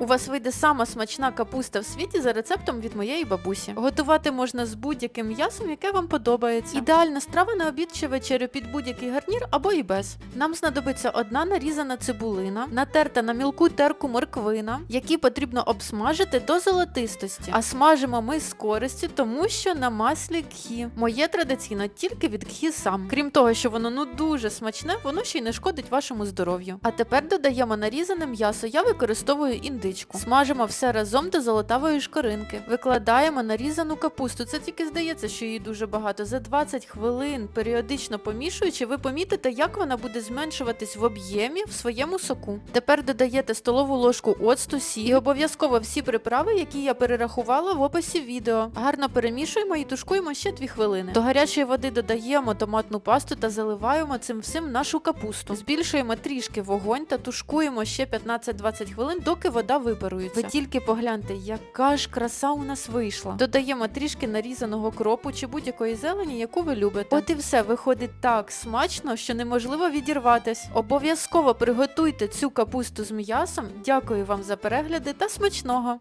У вас вийде сама смачна капуста в світі за рецептом від моєї бабусі. Готувати можна з будь-яким м'ясом, яке вам подобається. Ідеальна страва на обід чи вечерю під будь-який гарнір або і без. Нам знадобиться одна нарізана цибулина, натерта на мілку терку морквина, які потрібно обсмажити до золотистості. А смажимо ми з користю, тому що на маслі кхі. Моє традиційно тільки від кхі сам. Крім того, що воно ну дуже смачне, воно ще й не шкодить вашому здоров'ю. А тепер додаємо нарізане м'ясо. Я використовую індичку. Смажимо все разом до золотавої шкоринки. Викладаємо нарізану капусту. Це тільки здається, що її дуже багато. За 20 хвилин періодично помішуючи, ви помітите, як вона буде зменшуватись в об'ємі в своєму соку. Тепер додаєте столову ложку оцту, сіль і обов'язково всі приправи, які я перерахувала в описі відео. Гарно перемішуємо і тушкуємо ще 2 хвилини. До гарячої води додаємо томатну пасту та заливаємо цим всім нашу капусту. Збільшуємо трішки вогонь та тушкуємо ще 15-20 хвилин, доки вода випарується. Ви тільки погляньте, яка ж краса у нас вийшла. Додаємо трішки нарізаного кропу чи будь-якої зелені, яку ви любите. От і все виходить так смачно, що неможливо відірватись. Обов'язково приготуйте цю капусту з м'ясом. Дякую вам за перегляди та смачного!